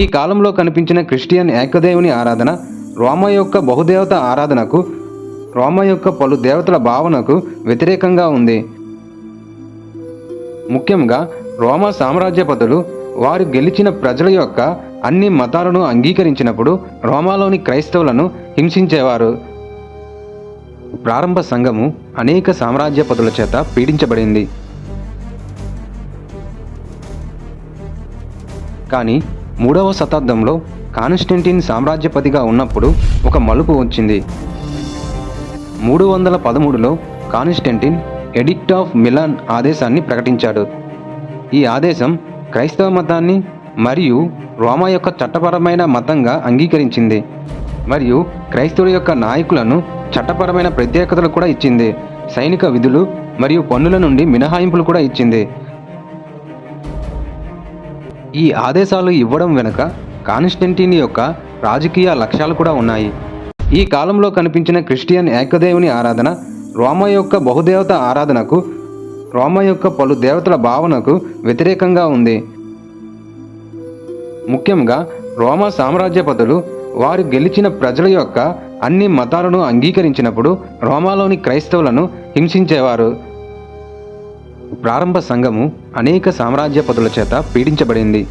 ఈ కాలంలో కనిపించిన క్రిస్టియన్ ఏకదేవుని ఆరాధన రోమ యొక్క బహుదేవత ఆరాధనకు రోమ యొక్క పలు దేవతల భావనకు వ్యతిరేకంగా ఉంది. ముఖ్యంగా రోమ సామ్రాజ్యపతులు వారు గెలిచిన ప్రజల యొక్క అన్ని మతాలను అంగీకరించినప్పుడు రోమాలోని క్రైస్తవులను హింసించేవారు. ప్రారంభ సంఘము అనేక సామ్రాజ్యపతుల చేత పీడించబడింది. కానీ మూడవ శతాబ్దంలో కాన్స్టెంటిన్ సామ్రాజ్యపతిగా ఉన్నప్పుడు ఒక మలుపు వచ్చింది. మూడు వందల పదమూడులో కాన్స్టెంటిన్ ఎడిక్ట్ ఆఫ్ మిలాన్ ఆదేశాన్ని ప్రకటించాడు. ఈ ఆదేశం క్రైస్తవ మతాన్ని మరియు రోమా యొక్క చట్టపరమైన మతంగా అంగీకరించింది. మరియు క్రైస్తవుల యొక్క నాయకులను చట్టపరమైన ప్రత్యేకతలు కూడా ఇచ్చింది. సైనిక విధులు మరియు పన్నుల నుండి మినహాయింపులు కూడా ఇచ్చింది. ఈ ఆదేశాలు ఇవ్వడం వెనుక కాన్స్టెంటిన్ యొక్క రాజకీయ లక్ష్యాలు కూడా ఉన్నాయి. ఈ కాలంలో కనిపించిన క్రిస్టియన్ ఏకదేవుని ఆరాధన రోమ యొక్క బహుదేవత ఆరాధనకు రోమ యొక్క పలు దేవతల భావనకు వ్యతిరేకంగా ఉంది. ముఖ్యంగా రోమా సామ్రాజ్యపతులు వారు గెలిచిన ప్రజల యొక్క అన్ని మతాలను అంగీకరించినప్పుడు రోమాలోని క్రైస్తవులను హింసించేవారు. ప్రారంభ సంఘము అనేక సామ్రాజ్యపదుల చేత పీడించబడింది.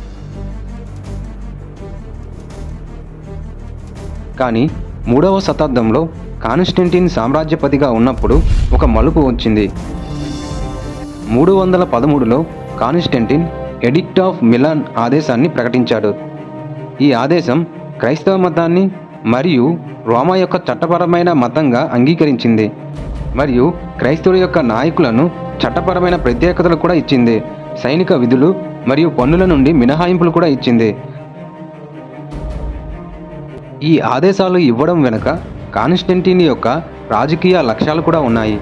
కానీ మూడవ శతాబ్దంలో కాన్స్టెంటిన్ సామ్రాజ్యపతిగా ఉన్నప్పుడు ఒక మలుపు వచ్చింది. మూడు వందల పదమూడులో కాన్స్టెంటిన్ ఎడిక్ట్ ఆఫ్ మిలాన్ ఆదేశాన్ని ప్రకటించాడు. ఈ ఆదేశం క్రైస్తవ మతాన్ని మరియు రోమా యొక్క చట్టపరమైన మతంగా అంగీకరించింది. మరియు క్రైస్తవుల యొక్క నాయకులను చట్టపరమైన ప్రత్యేకతలు కూడా ఇచ్చింది. సైనిక విధులు మరియు పన్నుల నుండి మినహాయింపులు కూడా ఇచ్చింది. ఈ ఆదేశాలు ఇవ్వడం వెనుక కాన్స్టెంటీన్ యొక్క రాజకీయ లక్ష్యాలు కూడా ఉన్నాయి.